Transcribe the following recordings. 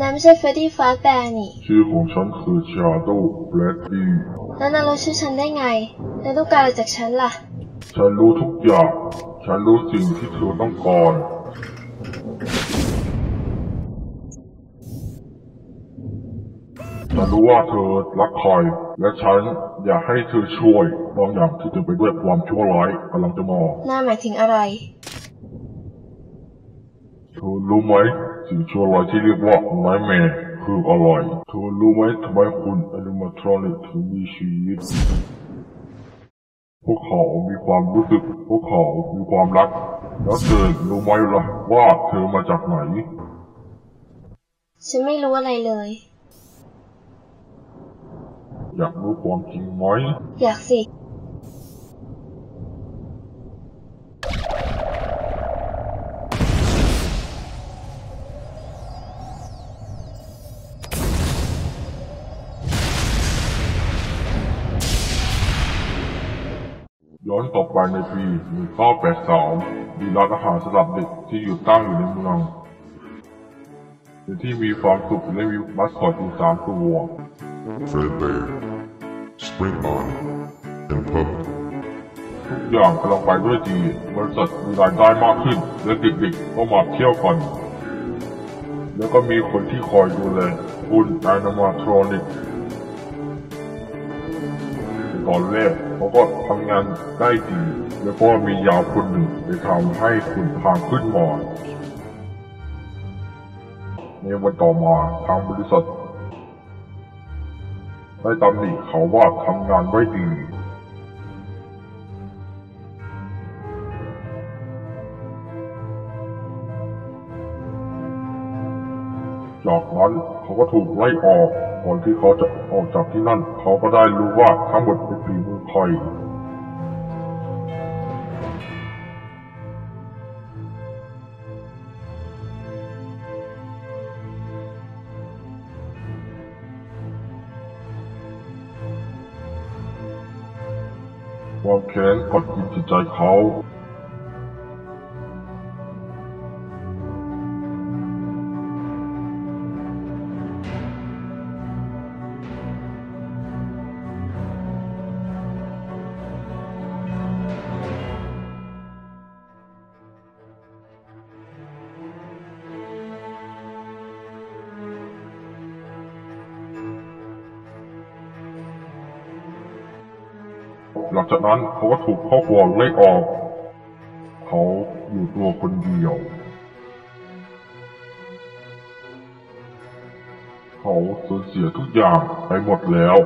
นายไม่ใช่เฟรดดี้ฟาสแบร์นี่ ชื่อของฉันคือชาโดว์แบล็ดดี้แล้วนายรู้ชื่อฉันได้ไงนายต้องการอะไรจากฉันล่ะ ฉันรู้ทุกอย่าง ฉันรู้สิ่งที่เธอต้องการฉันรู้ว่าเธอรักใครและฉันอยากให้เธอช่วยบางอย่างที่เธอไปด้วยความชั่วร้ายกำลังจะมานายหมายถึงอะไร เธอรู้ไหมสิ่งชั่วร้ายที่เรียกว่าไนแมร์คืออะไรเธอรู้ไหมทำไมคุณอนิมาทรอนิกถึงมีชีวิต พวกเขามีความรู้สึก พวกเขามีความรัก แล้วเธอรู้ไหมล่ะว่าเธอมาจากไหน ฉันไม่รู้อะไรเลย อยากรู้ความจริงไหม อยากสิ ย้อนกลับไปในปี 1983มีร้านอาหารสำหรับเด็กที่อยู่ตั้งอยู่ในเมืองเป็นที่มีความสุขและมีมัสคอตอยู่สามตัว Fredbear, Spring On, and Pup. ทุกอย่างกำลังไปด้วยดี บริษัทมีรายได้มากขึ้น และเด็กๆก็มาเที่ยวกัน แล้วก็มีคนที่คอยดูแลคุณไดนามาทรอนิก ตอนแรกเขาก็ทำงานได้ดี แล้วก็มียาวคนหนึ่งไปทำให้คุณทางขึ้นมาในวันต่อมาทางบริษัทได้ตำหนิเขาว่าทำงานไม่ดี จากนั้นเขาก็ถูกไล่ออก ก่อนที่เขาจะออกจากที่นั่น เขาก็ได้รู้ว่าทั้งหมดเป็นฝีมือใครความแค้นกดกินจิตใจเขา หลังจากนั้นเขาก็ถูกครอบครัวไล่ออก เขาอยู่ตัวคนเดียว เขาสูญเสียทุกอย่างไปหมดแล้ว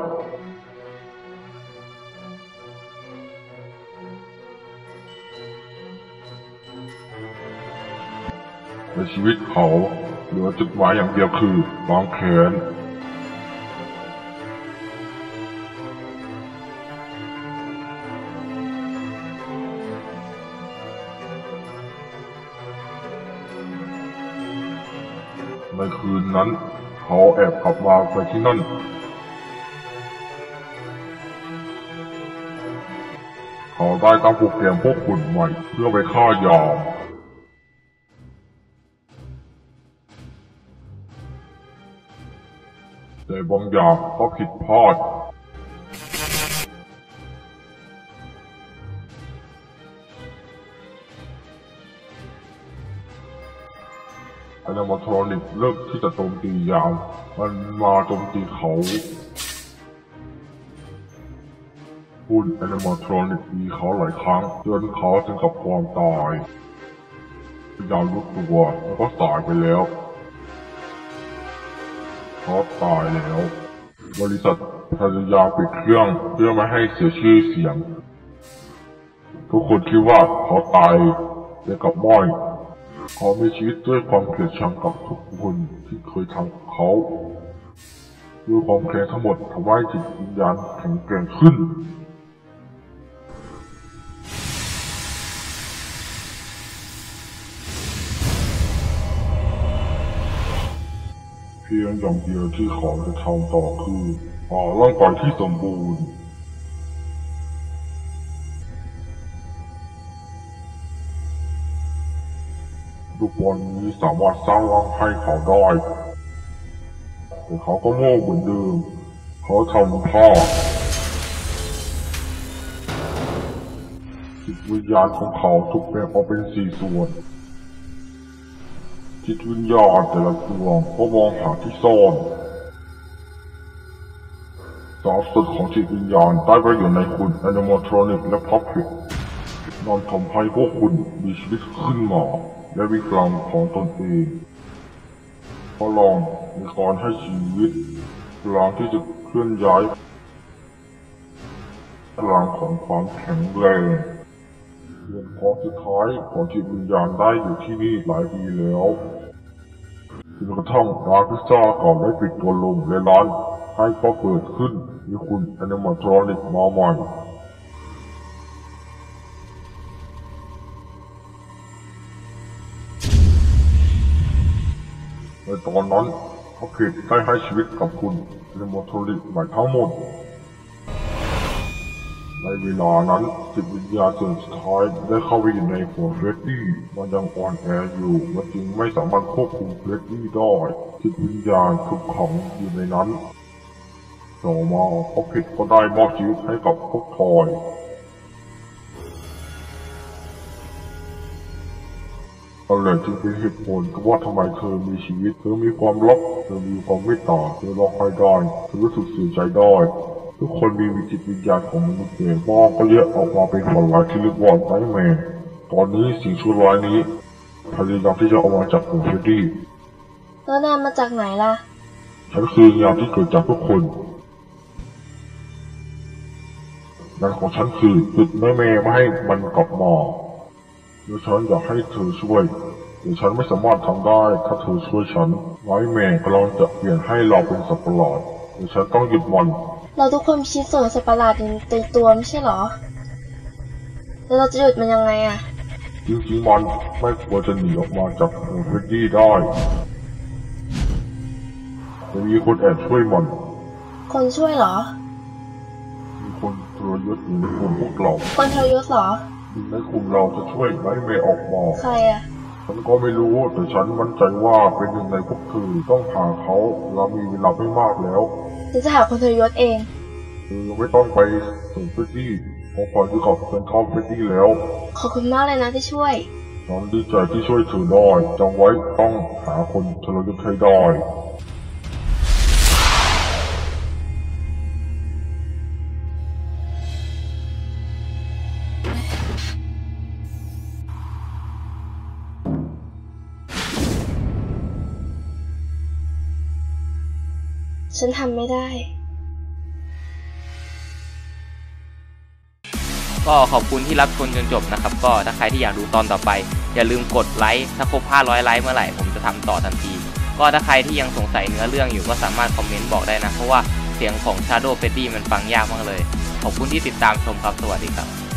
ในชีวิตเขาเหลือจุดหมายอย่างเดียวคือวางแขน ในคืนนั้น เขาแอบกลับมาไปที่นั่น เขาได้ตั้งโปรแกรมพวกคุณใหม่เพื่อไปฆ่ายามแต่บางอย่างก็ผิดพลาด นามาทรอนิกเลิกที่จะโจมตียามมันมาโจมตีเขาหุ่นอนามาทรอนิกมีเขาหลายครั้งจนเขาถึงกับความตายยายามรู้ตัวแล้วก็สายไปแล้วเขาตายแล้ว บริษัทพยายามปิดเครื่องเพื่อไม่ให้เสียชื่อเสียง ทุกคนคิดว่าเขาตายแต่กับไม่ เขามีชีวิตด้วยความเกลียดชังกับทุกคนที่เคยทำกับเขาด้วยความแค้นทั้งหมดทำให้จิตวิญญาณแข็งแกร่งขึ้น เพียงอย่างเดียวที่เขาจะทำต่อคือหาร่างกายที่สมบูรณ์ ลูกบอลนี้สามารถสร้างร่างให้เขาได้แต่เขาก็โง่เหมือนเดิม เขาทำพลาดจิตวิญญาณของเขาถูกแบ่งออกเป็นสี่ส่วน จิตวิญญาณแต่ละดวงก็มองหาที่ซ่อนสาวสุดของจิตวิญญาณได้ไปอยู่ในคุณ Animatronic และ Puppet นอนทำให้พวกคุณมีชีวิตขึ้นมา และวิกลางของตนเองพอลองมีการให้ชีวิตพลังที่จะเคลื่อนย้ายพลังของความแข็งแรงเรื่องของสุดท้ายของจิตวิญญาณได้อยู่ที่นี่หลายปีแล้วจนกระทั่งร้านพิซซ่าเก่าได้ปิดตัวลงและร้านให้ก็เปิดขึ้นมีคุณอนิมาทรอนิกมาใหม่ ตอนนั้นพระเขตได้ให้ชีวิตกับคุณในโมโทริใหม่ทั้งหมด ในเวลานั้นจิตวิญญาณส่วนสุดท้ายได้เข้าไปอยู่ในหัวเฟรดดี้มันยังอ่อนแออยู่มันจึงไม่สามารถควบคุมเฟรดดี้ได้จิตวิญญาณถูกขังอยู่ในนั้นต่อมาพระเขตก็ได้มอบชีวิตให้กับพวกทอย นั่นแหละจึงเป็นเหตุผลว่าทำไมเธอมีชีวิต เธอมีความรักเธอมีความเมตตาเธอร้องไห้ได้เธอรู้สึกเสียใจได้ทุกคนมีวิจิตวิญญาณของมนุษย์เองมองก็เรียกออกมาเป็นฝันร้ายที่เรียกว่าไนท์แมร์ตอนนี้สิ่งชั่วร้ายนี้พยายามที่จะเอามาจากผมเฟรดดี้แล้วนายมาจากไหนล่ะ ฉันคือวิญญาณที่เกิดจากทุกคนงานของฉันคือจุดแม่แม่ไม่ให้มันกลับมา และฉันอยากให้เธอช่วยแต่ฉันไม่สามารถทำได้ถ้าเธอช่วยฉันไม้แม่กำลังจะเปลี่ยนให้เราเป็นสัตว์ประหลาดแต่ฉันต้องหยุดมัน เราทุกคนมีชิ้นส่วนสัตว์ประหลาดอยู่ในตัวไม่ใช่เหรอ แล้วเราจะหยุดมันยังไงอะจริงๆมันไม่ควรจะหนีออกมาจากหัวเฟรดดี้ได้แต่มีคนแอบช่วยมัน คนช่วยเหรอ มีคนทรยศอยู่ในกลุ่มพวกเรา คนทรยศเหรอ หนึ่งในกลุ่มเราจะช่วยไม้แม่ออกมาใครอะฉันก็ไม่รู้แต่ฉันมั่นใจว่าเป็นหนึ่งในพวกเธอต้องหาเขาเรามีเวลาไม่มากแล้วฉันจะหาคนทรยศเองเธอไม่ต้องไปถึงเฟรดดี้เพราะพอที่เขาเป็นทอมเฟรดดี้แล้ว ขอบคุณมากเลยนะที่ช่วยฉันดีใจที่ช่วยเธอได้จำไว้ต้องหาคนทรยศให้ได้ ฉันทำไม่ได้ ก็ขอบคุณที่รับชมจนจบนะครับ ก็ถ้าใครที่อยากดูตอนต่อไป อย่าลืมกดไลค์ถ้าครบ 500 ไลค์เมื่อไหร่ผมจะทำต่อทันที ก็ถ้าใครที่ยังสงสัยเนื้อเรื่องอยู่ก็สามารถคอมเมนต์บอกได้นะ เพราะว่าเสียงของ Shadow f e d d y มันฟังยากมากเลย ขอบคุณที่ติดตามชมครับสวัสดีครับ